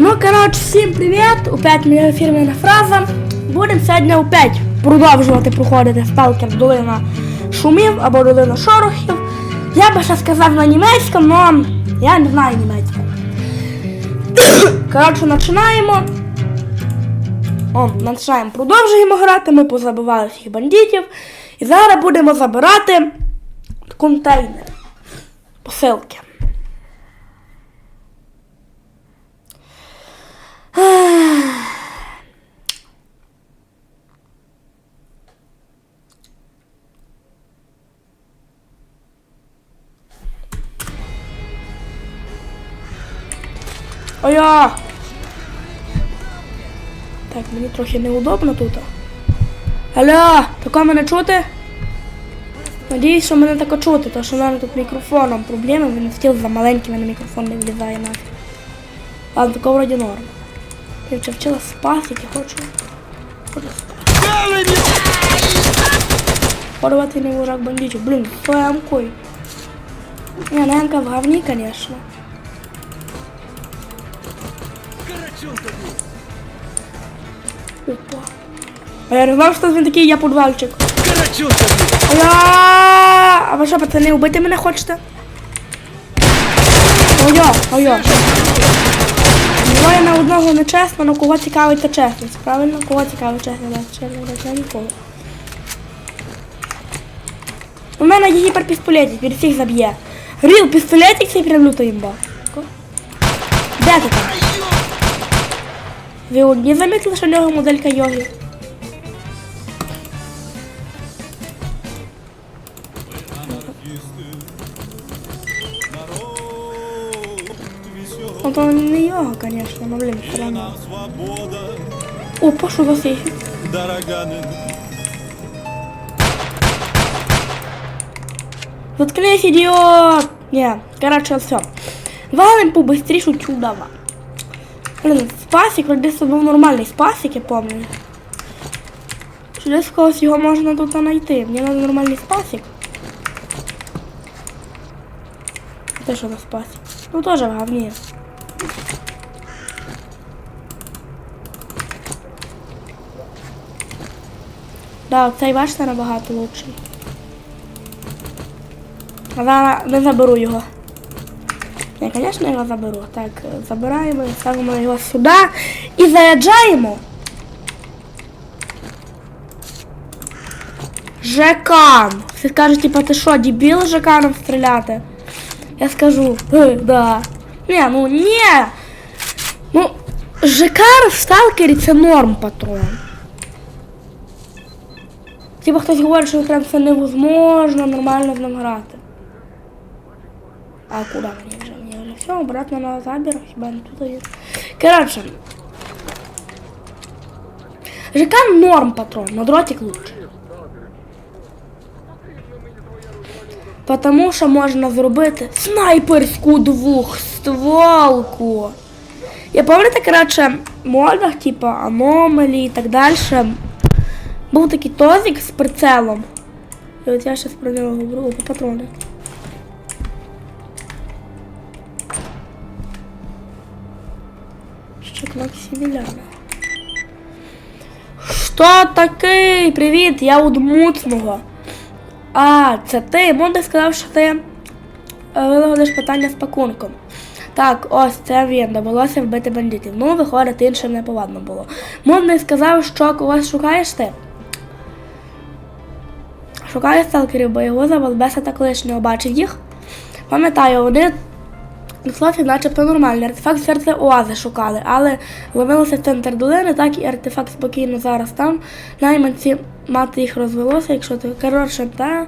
Ну, коротше, всім привіт! Опять моя фірмена фраза. Будемо сьогодні опять продовжувати проходити Сталкер Долина шумів або Долина шорохів. Я би ще сказав на німецькому, але я не знаю німецьку. Коротше, починаємо. О, починаємо, продовжуємо грати. Ми позабивали всіх бандитів. І зараз будемо забирати контейнери. Посилки. Ой-я! Так, мені трохи неудобно тут. Алло, тако мене чути? Надіюсь, що мене тако чути, тому що в мене тут мікрофоном проблеми, він стіл за маленький, мене мікрофон не влізає нафіг. Ладно, тако вроді норм. Я вже вчила спасики, хочу. Хочу спасити. Порвати не ворог бандитів. Блін, що я амкою? Не, Ненка в говні, конечно. А я не знав, що він такий, я подвальчик. А ви що, пацани, убити мене хочете? Ой-ой, ой-ой. Двоє на одного не чесно, але кого цікавить та чесність. Правильно? Кого цікавить чесність? Чесно, чесно, нікого. У мене є гіперпістолетик, він всіх заб'є. Ріл, пістолетик цей прям люто імба. Де ти там? Ви одні замітили, що в нього моделька йоги? Ну то не його, конечно, ну блин, все равно. Опа, що за дороганы. Заткнись, идиот! Не, короче, все. Валим побыстрее чудова. Блин, спасик, вроде це був нормальний спасик, я помню. Чи десь когось його можна тут знайти? Мені треба нормальний спасик. Це що за спасик? Ну теж в. Да, цей бачите набагато лучший. А Зараз не заберу його. Я, звісно, його заберу. Так, забираємо ставимо його сюди і заряджаємо. Жекан. Всі скажуть, типа, ти що, дебіл Жеканом стріляти? Я скажу, «Е, да. Не, ну ні. Ну, Жекар в сталкері це норм патрон. Типа хтось говорить, що прям це невозможно нормально з ним грати. А куда мені вже? Мені вже все, обратно на забір, хіба не тут є. Коротше. ЖК норм патрон, но дротик лучше. Потому що можна зробити снайперську двохстволку. Я пам'ятаю, коротше, в модах, типа Anomaly і так далі. Був такий тозик з прицелом. І от я зараз про нього говорю по патрони. Щек Максиміляна. Що такий? Привіт, я у Дмуцного. А, це ти. Монда сказав, що ти е, вилагодиш питання з пакунком. Так, ось це він. Довелося вбити бандитів. Ну, виходить, іншим не повадно було. Модний сказав, що когось шукаєш ти. Шукаю сталкерів, бо його за Валбеса та колишнього бачив їх. Пам'ятаю, вони на начебто нормальний. Артефакт серця Оази шукали, але ловилося в центр долини, так і артефакт спокійно зараз там. Найманці мати їх розвелося, якщо то коротше, та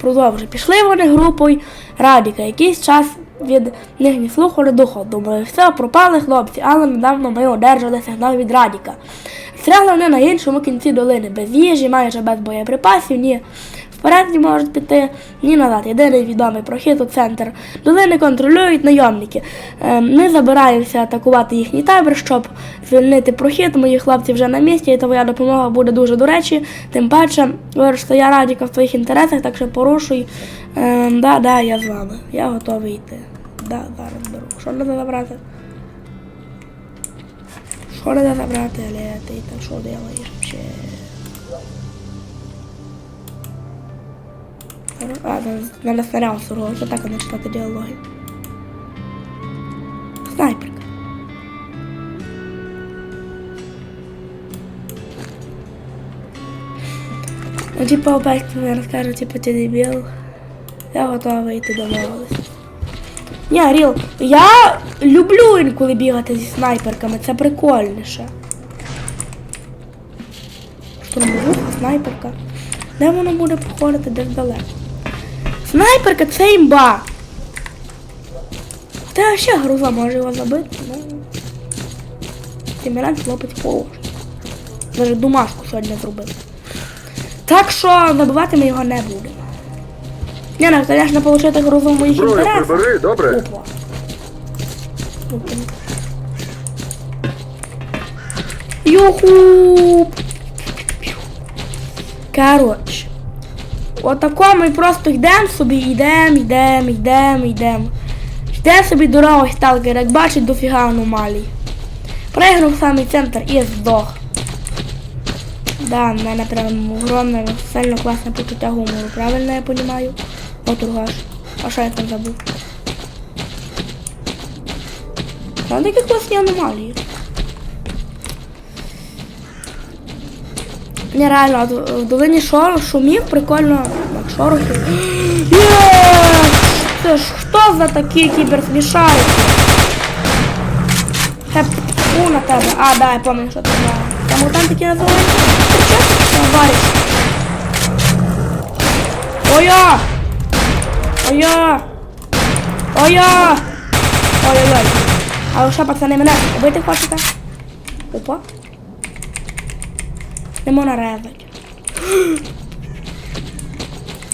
продовжуй. Пішли вони групою Радіка. Якийсь час від них ні слуху, ні духу. Думали, все, пропали хлопці, але недавно ми одержали сигнал від Радіка. Стрягли вони на іншому кінці долини, без їжі, майже без боєприпасів, ні вперед не можуть піти, ні назад. Єдиний відомий прохід у центр. Долини контролюють найомники. Е, Ми забираємося атакувати їхній табір, щоб звільнити прохід. Мої хлопці вже на місці, і твоя допомога буде дуже до речі. Тим паче, говорю, що я радіка в твоїх інтересах, так що порушуй. Е, да, да, я з вами. Я готовий йти. Да, зараз беру. Що треба забрати? Що треба забрати, але ти там що делаєш А, надо, снаряд сургувати, що так а не читати діалоги. Снайперка. Ну, типа, опять мені розкажуть, типа, ти дебіл. Я готова йти домовилась. Ні, Ріл, я люблю інколи бігати зі снайперками, це прикольніше. Штурмовуха, снайперка. Де воно буде походити, десь далеко. Снайперка це імба. Та ще груза може його забити, ну. Тиміран хлопець положить. Даже домашку сьогодні зробив. Так що забивати ми його не будемо. Ні, ну, звісно, получити грузу в моїх Зброю інтересах. прибери, добре? Опа. Опа. Юху! Коротше. Отако ми просто йдемо собі, йдемо, йдемо, йдемо, йдемо. Йде собі дорогою сталкер, як бачить, дофіга аномалій. Пригнув самий центр і здох. Да, в мене прям огромне, сильно класне почуття гумору, правильно я розумію? О, Тургаш. А що я там забув? Там такі класні аномалії. Ні, реально, от в долині шор, шумів прикольно. Так, шорохи. Це ж хто за такі кіберзмішарики? Хеп, у на тебе. А, да, я пам'ятаю, що це за. Там там такі називаються. Чесно, вариш. Ой-я! Ой-я! Ой-я! Ой-ой-ой. А ви що, пацани, мене убити хочете? Опа. Не можна резати.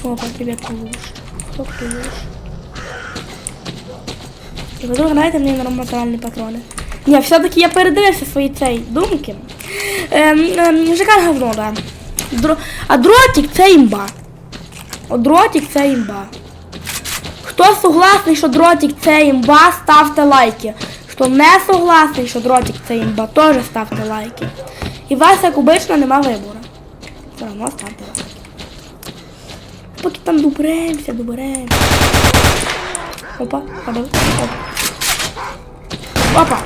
Опа, привіт, Кулуш. Хто Кулуш? І ви знаєте мені нормальні патрони. Ні, все-таки я передивився свої цей думки. Ем, говно, да. А дротик це імба. О, дротик це імба. Хто согласний, що дротик це імба, ставте лайки. Хто не согласний, що дротик це імба, теж ставте лайки. І вас, як обично, нема вибору. Все одно ставте лайки. Поки там доберемося, доберемося. Опа. Опа. Опа.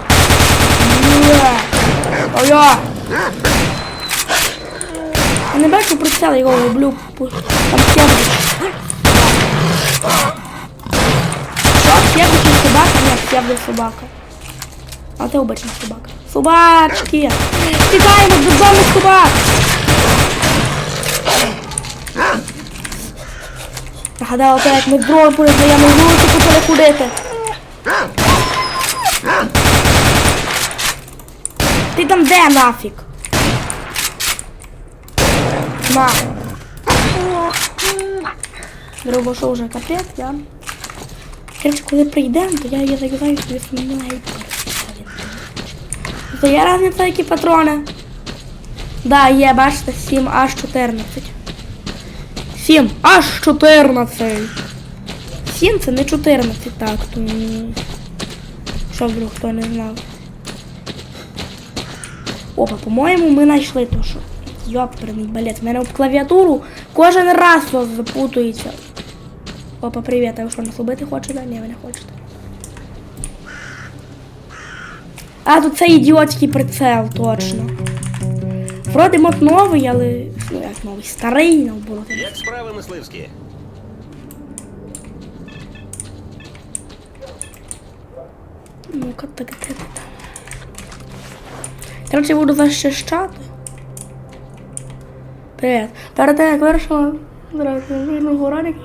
Є. Ой-я. Я не бачу прицел, його люблю. Там сєврич. Що, сєврич і собака? Ні, сєврич собака. А це обична собака. Собачки! Додому собак! Нагадала те, як ми зброю передаємо вулиці почали ходити. Ти там де нафіг? На. Друго, що вже капець, я. Короче, коли прийдемо, то я її заграю собі снайпер. То є різниця, які патрони? Да, є, бачите, 7 аж 14. 7 аж 14. 7 це не 14, так, то... Щоб вдруг хто не знав. Опа, по-моєму, ми знайшли то, що. Йоперний балет. В мене об клавіатуру кожен раз вас запутується. Опа, привіт, а ви що нас убити хочете? Ні, ви не хочете. А, тут цей ідіотський прицел, точно. Вроде мод новий, але. Ну як новий, старий наоборот. Як справи мисливські? Ну-ка, так, так, так. Короче, буду защищати. Привіт. Перед тим, як вирішила мирного ролика.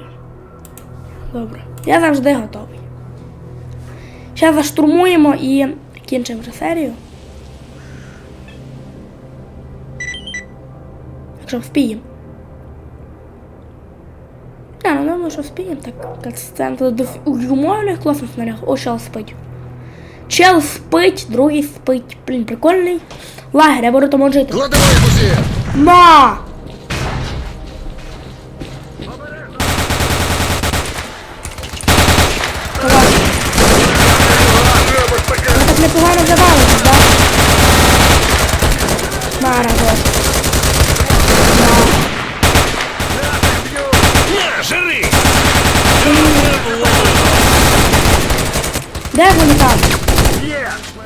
Добре. Я завжди готовий. Зараз заштурмуємо і кінчимо вже серію. Якщо вспіємо. Не, ну думаю, що вспіємо, так сцена до умовних класних снарях. О, чел спить. Чел спить, другий спить. Блін, прикольний. Лагерь, я буду там жити. На! Давай. Треба ж таке! Ми так непогано завалили, да?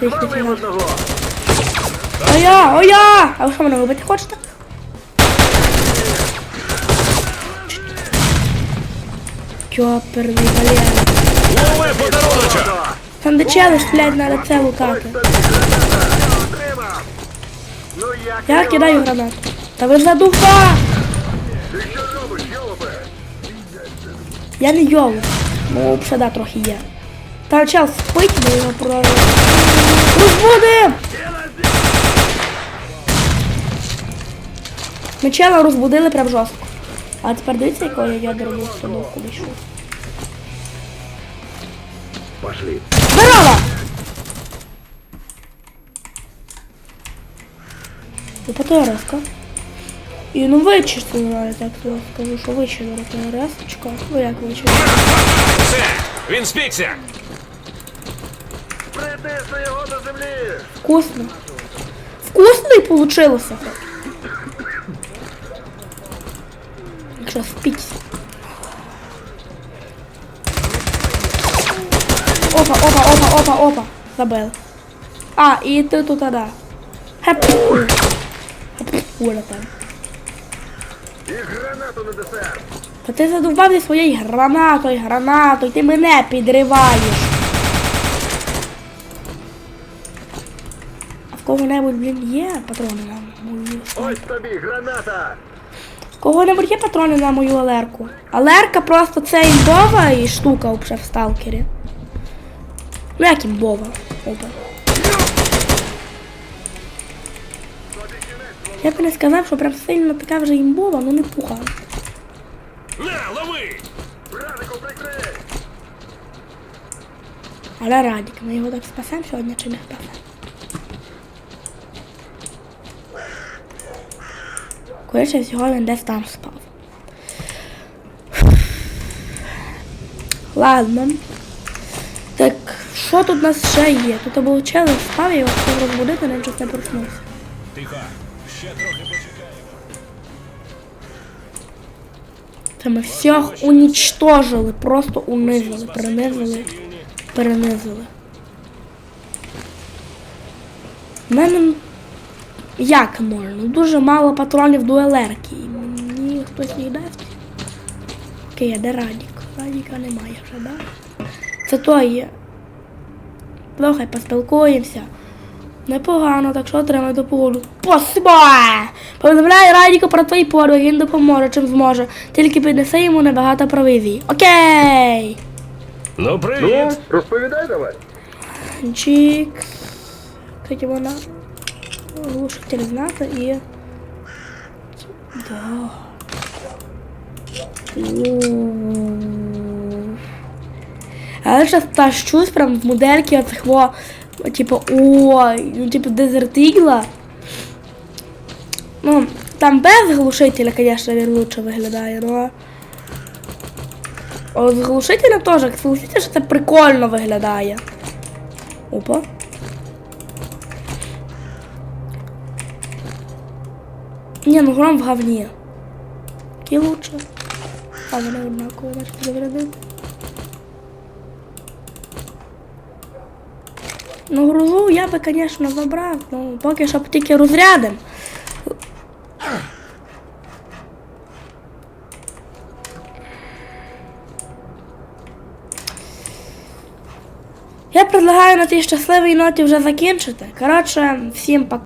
Їх не Ловим фігать. Одного. А я, о я! А ви що мене вбити хочете? Кьоперний, блядь. Лови подаруночок! Там де чели сплять на лице лукати. Ну? Я кидаю гранату. Та ви задуха! Ти що робиш, йолопе? Я не йолу. Ну, ще да, трохи є. Та чел спить, ми його про... Розбудим! Ми чела розбудили прям жорстко. А тепер дивіться, якого я ядерну установку вийшов. Пошли. Здорово! Ну, ПТРС-ка. І ну вичислили, так то скажу, що вичислили ПТРС-очка. Ну як вичислили? Все, він спікся! Притисни його до землі. Вкусно. Вкусно і получилося. Якщо спіть. Опа, опа, опа, опа, опа. Забили. А, і ти тут, да. Хеп. Хеп, Ура там. І гранату на десерт. Та ти задовбав зі своєю гранатою, гранатою, ти мене підриваєш. Кого-небудь, блін, є патрони на мою. Ось тобі граната. Кого-небудь є патрони на мою алерку? Алерка просто це імбова і штука взагалі в сталкері. Ну як імбова? Опа. Я б не сказав, що прям сильно така вже імбова, ну не пуха. На, лови! Радику прикрий. Але Радік, ми його так спасемо сьогодні чи не спасемо? Коротше, всього він десь там спав. Ладно. Так, що тут у нас ще є? Тут був челендж спав, я його хотів розбудити, але щось не проснувся. Тихо, ще трохи почекаємо. Це ми всіх унічтожили, просто унизили, принизили, перенизили. У мене як можна? Дуже мало патронів до елерки. Мені хтось їх дасть. Окей, а де Радік? Радіка немає вже, да? Це той є. Слухай, поспілкуємося. Непогано, так що отримай допомогу. Спасибо! Повідомляю Радіку про твої подвиги, він допоможе, чим зможе. Тільки піднеси йому небагато провізії. Окей! Ну, Ну, розповідай давай. Чик. Кстати, вона глушитель знати і. Да. У. Але зараз тащусь прям в модельки оцих во, типу, ой, ну типу Desert Eagle. Ну, там без глушителя, конечно, він лучше виглядає, но. От з глушителем теж, согласіться, що це прикольно виглядає. Опа. Не, ну гром в говні. Який лучше? А вони однаково наче зарядити. Ну, грузу я би, звісно, забрав, ну поки що тільки розрядим. Я предлагаю на тій щасливій ноті вже закінчити. Коротше, всім пока.